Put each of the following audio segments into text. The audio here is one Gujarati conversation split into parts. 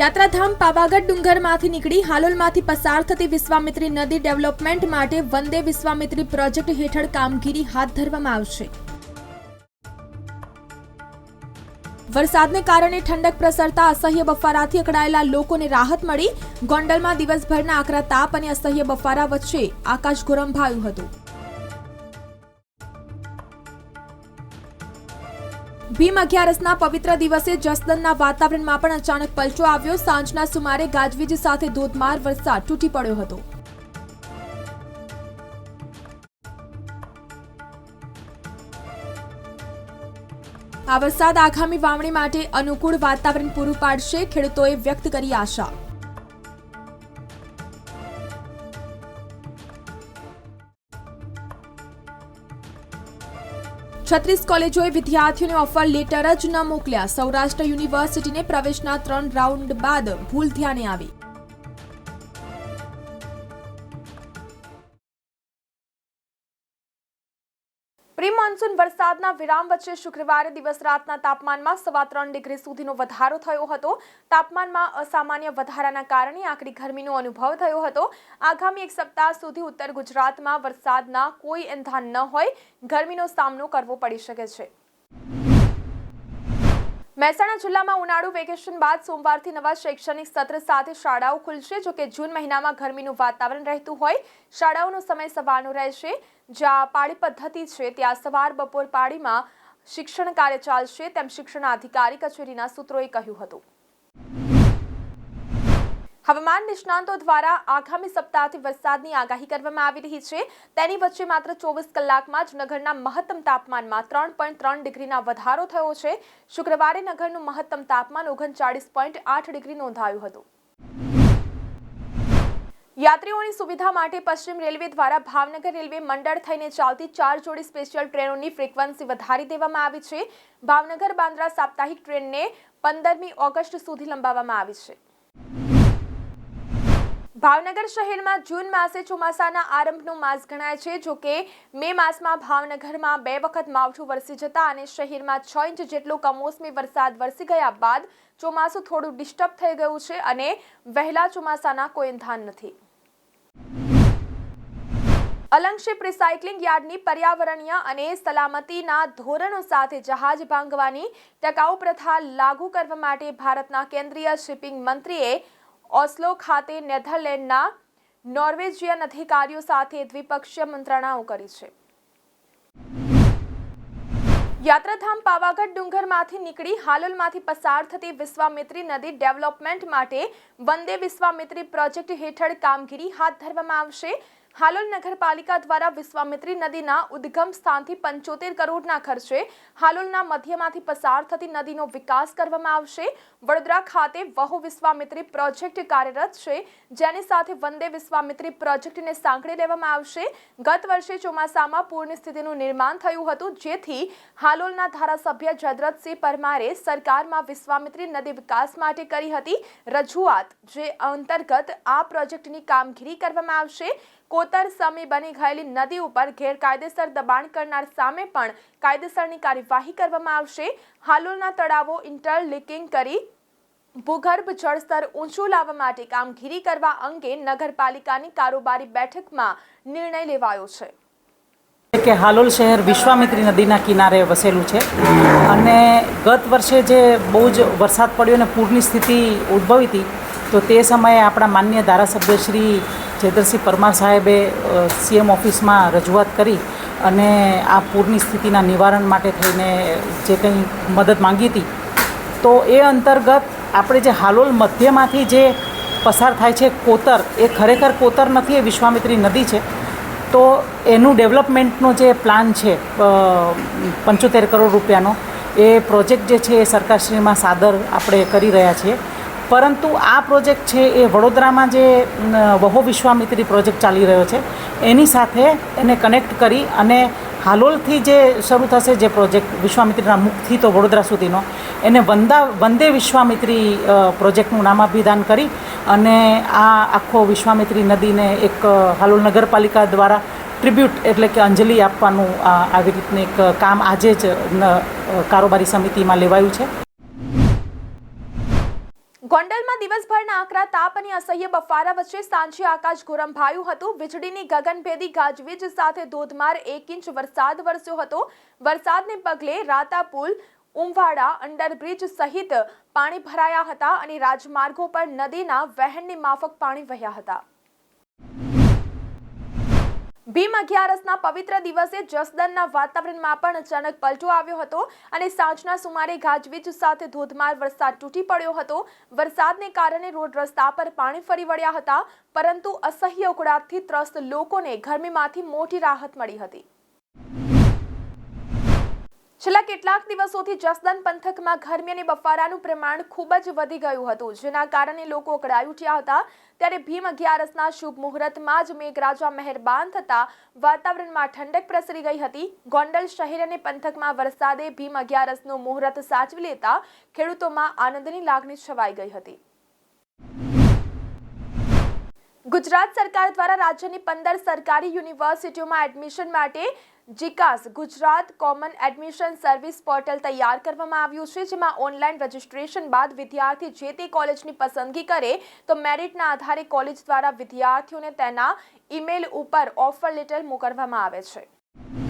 યાત્રાધામ પાવાગઢ ડુંગરમાંથી નીકળી હાલોલમાંથી પસાર થતી વિશ્વામિત્રી નદી ડેવલપમેન્ટ માટે વંદે વિશ્વામિત્રી પ્રોજેક્ટ હેઠળ કામગીરી હાથ ધરવામાં આવશે. વરસાદને કારણે ઠંડક પ્રસરતા અસહ્ય બફારાથી અકળાયેલા લોકોને રાહત મળી. ગોંડલમાં દિવસભરના આકરા તાપ અને અસહ્ય બફારા વચ્ચે આકાશ ગોરંભાયું હતું. ભીમ અગિયારસના પવિત્ર દિવસે જસદનના વાતાવરણમાં પણ અચાનક પલટો આવ્યો. સાંજના સુમારે ગાજવીજ સાથે ધોધમાર વરસાદ તૂટી પડ્યો હતો. આ વરસાદ આગામી વાવણી માટે અનુકૂળ વાતાવરણ પૂરું પાડશે. ખેડૂતોએ વ્યક્ત કરી આશા. છત્રીસ કોલેજોએ વિદ્યાર્થીઓને ઓફર લેટર જ ન મોકલ્યા. સૌરાષ્ટ્ર યુનિવર્સિટીને પ્રવેશના ત્રણ રાઉન્ડ બાદ ભૂલ ધ્યાને આવી. પ્રી મોન્સૂન વરસાદના વિરામ વચ્ચે શુક્રવારે દિવસ રાતના તાપમાનમાં સવા ત્રણ ડિગ્રી સુધીનો વધારો થયો હતો. તાપમાનમાં અસામાન્ય વધારાના કારણે આકરી ગરમીનો અનુભવ થયો હતો. આગામી એક સપ્તાહ સુધી ઉત્તર ગુજરાતમાં વરસાદના કોઈ એંધાન ન હોય. ગરમીનો સામનો કરવો પડી શકે છે. મહેસાણા જિલ્લામાં ઉનાળુ વેકેશન બાદ સોમવારથી નવા શૈક્ષણિક સત્ર સાથે શાળાઓ ખુલશે જોકે જૂન મહિનામાં ગરમીનું વાતાવરણ રહેતું હોય, શાળાઓનો સમય સવારનો રહેશે, જ્યાં પાળી પદ્ધતિ છે, ત્યાં સવાર બપોર પાળીમાં શિક્ષણ કાર્ય ચાલશે, તેમ શિક્ષણ અધિકારી કચેરીના સૂત્રોએ કહ્યું હતું. હવામાન નિષ્ણાંતો દ્વારા આગામી સપ્તાહથી વરસાદની આગાહી કરવામાં આવી રહી છે. તેની વચ્ચે માત્ર ચોવીસ કલાકમાં જ નગરના મહત્તમ તાપમાનમાં ત્રણ પોઈન્ટ ત્રણ ડિગ્રીના વધારો થયો છે. શુક્રવારે નગરનું મહત્તમ તાપમાન ઓગણચાળીસ પોઈન્ટ આઠ ડિગ્રી નોંધાયું હતું. યાત્રીઓની સુવિધા માટે પશ્ચિમ રેલવે દ્વારા ભાવનગર રેલવે મંડળ થઈને ચાલતી ચાર જોડી સ્પેશિયલ ટ્રેનોની ફ્રીક્વન્સી વધારી દેવામાં આવી છે. ભાવનગર બાંદ્રા સાપ્તાહિક ટ્રેનને પંદરમી ઓગસ્ટ સુધી લંબાવવામાં આવી છે. ભાવનગર શહેરમાં જૂન માસે ચોમાસાના આરંભનો માસ ગણાય છે, જો કે મે માસમાં ભાવનગરમાં બે વખત માવઠું વરસી જતા અને શહેરમાં છ ઇંચ જેટલો કમોસમી વરસાદ વરસી ગયા બાદ ચોમાસું થોડું ડિસ્ટર્બ થઈ ગયું છે અને વહેલા ચોમાસાના કોઈ એંધાન નથી. અલંગશીપ રિસાયકલિંગ યાર્ડની પર્યાવરણીય અને સલામતીના ધોરણો સાથે જહાજ ભાંગવાની ટકાઉ પ્રથા લાગુ કરવા માટે ભારતના કેન્દ્રીય શિપિંગ મંત્રીએ ઓસ્લો ખાતે નેધરલેન્ડના નોર્વેજિયન અધિકારીઓ સાથે દ્વિપક્ષીય મંત્રણાઓ કરી છે. યાત્રાધામ પાવાગઢ ડુંગરમાંથી નીકળી હાલોલમાંથી પસાર થતી વિશ્વામિત્રી નદી ડેવલપમેન્ટ માટે વંદે વિશ્વામિત્રી પ્રોજેક્ટ હેઠળ કામગીરી હાથ ધરવામાં આવશે. હાલોલ નગરપાલિકા દ્વારા વિશ્વામિત્રી નદીના ઉદ્ગમ સ્થાનથી પંચોતેર કરોડના ખર્ચે હાલોલના મધ્યમાંથી પસાર થતી નદીનો વિકાસ કરવામાં આવશે. વડોદરા ખાતે વહુ વિશ્વામિત્રી પ્રોજેક્ટ કાર્યરત છે, જેની સાથે વંદે વિશ્વામિત્રી પ્રોજેક્ટને સાંકળી લેવામાં આવશે. ગત વર્ષે ચોમાસામાં પૂરની સ્થિતિનું નિર્માણ થયું હતું, જેથી હાલોલના ધારાસભ્ય જદરતસિંહ પરમારે સરકારમાં વિશ્વામિત્રી નદી વિકાસ માટે કરી હતી રજૂઆત, જે અંતર્ગત આ પ્રોજેક્ટની કામગીરી કરવામાં આવશે. કોતર સામે બની ગયેલી નદી ઉપર ગેરકાયદેસર દબાણ કરનાર સામે પણ કાયદેસરની કાર્યવાહી કરવામાં આવશે. હાલોલના તળાવો ઇન્ટરલિંકિંગ કરી ભૂગર્ભ જળસ્તર ઊંચું લાવવા માટે કામગીરી કરવા અંગે નગરપાલિકાની કારોબારી બેઠકમાં નિર્ણય લેવાયો છે. કે હાલોલ શહેર વિશ્વામિત્રી નદીના કિનારે વસેલું છે અને ગત વર્ષે જે બહુ જ વરસાદ પડ્યો અને પૂરની સ્થિતિ ઉદ્ભવી હતી તો તે સમયે આપણા માન્ય ધારાસભ્ય શ્રી જયદ્રસિંહ પરમાર સાહેબે સીએમ ઓફિસમાં રજૂઆત કરી અને આ પૂરની સ્થિતિના નિવારણ માટે થઈને જે કંઈ મદદ માંગી હતી, તો એ અંતર્ગત આપણે જે હાલોલ મધ્યમાંથી જે પસાર થાય છે કોતર, એ ખરેખર કોતર નથી, એ વિશ્વામિત્રી નદી છે. તો એનું ડેવલપમેન્ટનો જે પ્લાન છે પંચોતેર કરોડ રૂપિયાનો, એ પ્રોજેક્ટ જે છે એ સરકારશ્રીમાં સાદર આપણે કરી રહ્યા છીએ. પરંતુ આ પ્રોજેક્ટ છે એ વડોદરામાં જે વહો વિશ્વામિત્રી પ્રોજેક્ટ ચાલી રહ્યો છે, એની સાથે એને કનેક્ટ કરી અને હાલોલથી જે શરૂ થશે જે પ્રોજેક્ટ વિશ્વામિત્રીના મુખથી તો વડોદરા સુધીનો, એને વંદા, વંદે વિશ્વામિત્રી પ્રોજેક્ટનું નામાભિધાન કરી અને આ આખો વિશ્વામિત્રી નદીને એક હાલોલ નગરપાલિકા દ્વારા ટ્રિબ્યુટ એટલે કે અંજલિ આપવાનું આવી રીતનું એક કામ આજે જ કારોબારી સમિતિમાં લેવાયું છે. ગોંડલમાં દિવસભરના આકરા તાપ અને અસહ્ય બફારા વચ્ચે સાંજે આકાશ ગોરંભાયું હતું. વીજળીની ગગનભેદી ગાજવીજ સાથે ધોધમાર એક ઇંચ વરસાદ વરસ્યો હતો. વરસાદને પગલે રાતા પુલ ઉમવાડા, અંડરબ્રિજ સહિત પાણી ભરાયા હતા અને રાજમાર્ગો પર નદીના વહેણની માફક પાણી વહ્યા હતા. ભીમ અગિયારસના પવિત્ર દિવસે જસદનના વાતાવરણમાં પણ અચાનક પલટો આવ્યો હતો અને સાંજના સુમારે ગાજવીજ સાથે ધોધમાર વરસાદ તૂટી પડ્યો હતો. વરસાદને કારણે રોડ રસ્તા પર પાણી ફરી વળ્યા હતા, પરંતુ અસહ્ય ઉકળાટથી ત્રસ્ત લોકોને ગરમીમાંથી મોટી રાહત મળી હતી. છેલ્લા કેટલાક દિવસોથી જસદન પંથકમાં ગરમી અને બફારાનું પ્રમાણ ખૂબ જ વધી ગયું હતું. જેના કારણે લોકો અકળાઈ ઉઠ્યા હતા. ત્યારે ભીમ અગિયારસના શુભ મુહૂર્તમાં જ મેઘરાજા મહેરબાન થતા વાતાવરણમાં ઠંડક પ્રસરી ગઈ હતી. ગોંડલ શહેર અને પંથકમાં વરસાદે ભીમ અગિયારસનું મુહૂર્ત સાચવી લેતા ખેડૂતોમાં આનંદની લાગણી છવાઈ ગઈ હતી. ગુજરાત સરકાર દ્વારા રાજ્યની પંદર સરકારી યુનિવર્સિટીઓમાં એડમિશન માટે જીકાસ Gujarat common admission service portal તૈયાર કરવામાં આવ્યું છે, જેમાં ઓનલાઈન રજિસ્ટ્રેશન બાદ વિદ્યાર્થી જે તે કોલેજની પસંદગી કરે તો મેરિટના આધારે કોલેજ દ્વારા વિદ્યાર્થીઓને તેના ઈમેલ ઉપર ઓફર લેટર મોકલવામાં આવે છે.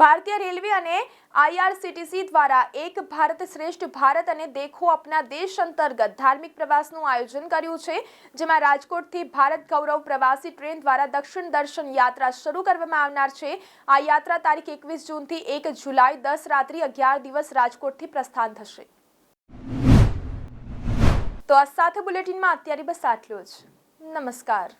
ભારતીય રેલવે અને આઈઆરસીટીસી દ્વારા એક ભારત શ્રેષ્ઠ ભારત અને દેખો અપના દેશ અંતર્ગત ધાર્મિક પ્રવાસનું આયોજન કર્યું છે, જેમાં રાજકોટથી ભારત ગૌરવ પ્રવાસી ટ્રેન દ્વારા દક્ષિણ દર્શન યાત્રા શરૂ કરવામાં આવનાર છે. આ યાત્રા તારીખ એકવીસ જૂનથી એક જુલાઈ દસ રાત્રિ અગિયાર દિવસ રાજકોટથી પ્રસ્થાન થશે. તો આ સાથે બુલેટિનમાં અત્યારે બસ આટલું જ. નમસ્કાર.